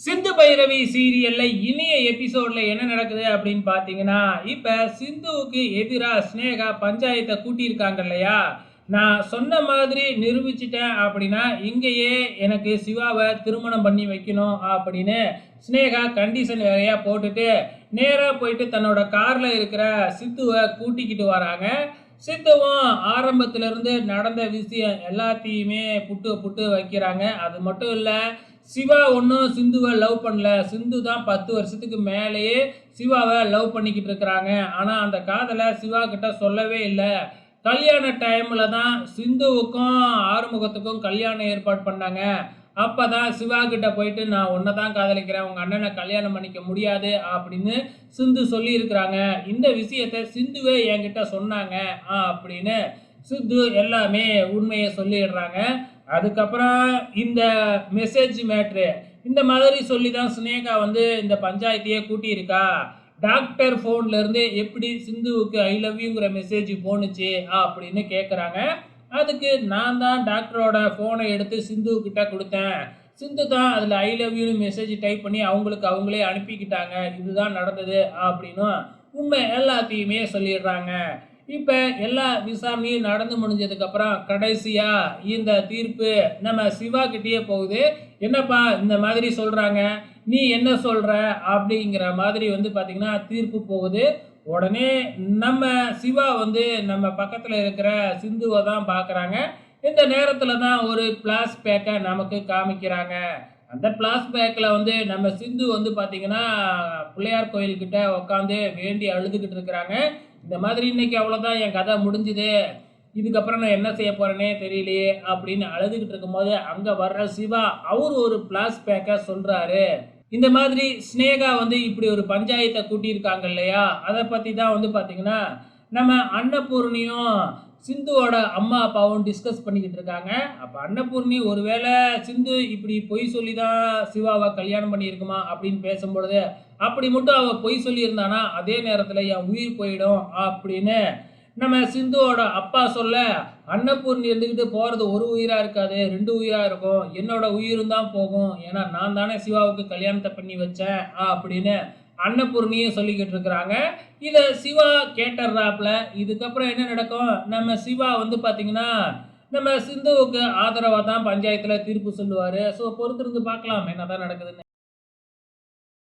சிந்து பைரவி சீரியல்ல இனிய எபிசோட்ல என்ன நடக்குது அப்படின்னு பாத்தீங்கன்னா இப்ப சிந்துவுக்கு எதிராக ஸ்னேகா பஞ்சாயத்தை கூட்டியிருக்காங்க இல்லையா? நான் சொன்ன மாதிரி நிரூபிச்சிட்டேன் அப்படின்னா இங்கேயே எனக்கு சிவாவை திருமணம் பண்ணி வைக்கணும் அப்படின்னு ஸ்னேகா கண்டிஷன் வேறையா போட்டுட்டு நேராக போயிட்டு தன்னோட கார்ல இருக்கிற சித்துவை கூட்டிக்கிட்டு வராங்க. சித்துவும் ஆரம்பத்திலிருந்து நடந்த விஷயம் எல்லாத்தையுமே புட்டு புட்டு வைக்கிறாங்க. அது மட்டும் இல்லை சிவா ஒன்றும் சிந்துவை லவ் பண்ணல. சிந்து தான் பத்து வருஷத்துக்கு மேலேயே சிவாவை லவ் பண்ணிக்கிட்டு இருக்கிறாங்க. ஆனால் அந்த காதலை சிவா கிட்ட சொல்லவே இல்லை. கல்யாண டைமில் தான் சிந்துவுக்கும் ஆறுமுகத்துக்கும் கல்யாணம் ஏற்பாடு பண்ணாங்க. அப்போ தான் சிவா கிட்ட போயிட்டு நான் உன்னை தான் காதலிக்கிறேன். உங்கள் அண்ணனை கல்யாணம் பண்ணிக்க முடியாது அப்படின்னு சிந்து சொல்லியிருக்கிறாங்க இந்த விஷயத்த சிந்துவே என்கிட்ட சொன்னாங்க ஆ அப்படின்னு சித்து எல்லாமே உண்மையை சொல்லிடுறாங்க. அதுக்கப்புறம் இந்த மெசேஜ் மேட்ரு இந்த மாதிரி சொல்லி தான் சுனேகா வந்து இந்த பஞ்சாயத்தையே கூட்டியிருக்கா. டாக்டர் ஃபோன்லேருந்து எப்படி சிந்துவுக்கு ஐ லவ் யூங்கிற மெசேஜ் போணுச்சு அப்படின்னு கேட்குறாங்க அதுக்கு நான் தான் டாக்டரோட ஃபோனை எடுத்து சிந்து கிட்ட கொடுத்தேன். சிந்து தான் அதில் ஐ லவ் யூனு மெசேஜ் டைப் பண்ணி அவங்களுக்கு அவங்களே அனுப்பிக்கிட்டாங்க. இதுதான் நடந்தது அப்படின்னும் உண்மை எல்லாத்தையுமே சொல்லிடுறாங்க. இப்போ எல்லா விசாரணையும் நடந்து முடிஞ்சதுக்கப்புறம் கடைசியாக இந்த தீர்ப்பு நம்ம சிவா கிட்டேயே போகுது. என்னப்பா இந்த மாதிரி சொல்கிறாங்க நீ என்ன சொல்கிற அப்படிங்கிற மாதிரி வந்து பார்த்திங்கன்னா தீர்ப்பு போகுது. உடனே நம்ம சிவா வந்து நம்ம பக்கத்தில் இருக்கிற சிந்துவை தான் பார்க்குறாங்க. இந்த நேரத்தில் தான் ஒரு பிளாஸ் பேக்கை நமக்கு காமிக்கிறாங்க. அந்த பிளாஸ் பேக்கில் வந்து நம்ம சிந்து வந்து பார்த்திங்கன்னா பிள்ளையார் கோயில்கிட்ட உட்காந்து வேண்டி அழுதுகிட்டு இருக்கிறாங்க. இந்த மாதிரி இன்னைக்கு அவ்வளோதான் என் கதை முடிஞ்சுது. இதுக்கப்புறம் நான் என்ன செய்ய போகிறேனே தெரியலையே அப்படின்னு அழுதுகிட்டு இருக்கும்போது அங்கே வர்ற சிவா அவர் ஒரு பிளாஸ் பேக்கை சொல்கிறாரு இந்த மாதிரி ஸ்னேகா வந்து இப்படி ஒரு பஞ்சாயத்தை கூட்டியிருக்காங்க இல்லையா? அதை பற்றி தான் வந்து பார்த்தீங்கன்னா நம்ம அன்னபூர்ணியும் சிந்துவோட அம்மா அப்பாவும் டிஸ்கஸ் பண்ணிக்கிட்டு இருக்காங்க. அப்போ அன்னபூர்ணி ஒருவேளை சிந்து இப்படி பொய் சொல்லி தான் சிவாவை கல்யாணம் பண்ணியிருக்குமா அப்படின்னு பேசும்பொழுது அப்படி மட்டும் அவள் பொய் சொல்லியிருந்தானா அதே நேரத்தில் என் உயிர் போயிடும் அப்படின்னு நம்ம சிந்துவோட அப்பா சொல்ல அன்னபூர்ணி இருந்துக்கிட்டு போகிறது ஒரு உயிராக இருக்காது ரெண்டு உயிராக இருக்கும். என்னோட உயிரும் தான் போகும். ஏன்னா நான் தானே சிவாவுக்கு கல்யாணத்தை பண்ணி வச்சேன் அப்படின்னு அன்னபூர்ணியும் சொல்லிக்கிட்டு இருக்கிறாங்க. இதை சிவா கேட்டுறாப்புல. இதுக்கப்புறம் என்ன நடக்கும்? நம்ம சிவா வந்து பார்த்தீங்கன்னா நம்ம சிந்துவுக்கு ஆதரவாக தான் பஞ்சாயத்தில் தீர்ப்பு சொல்லுவார். ஸோ பொறுத்திருந்து பார்க்கலாம் என்ன தான் நடக்குதுன்னு.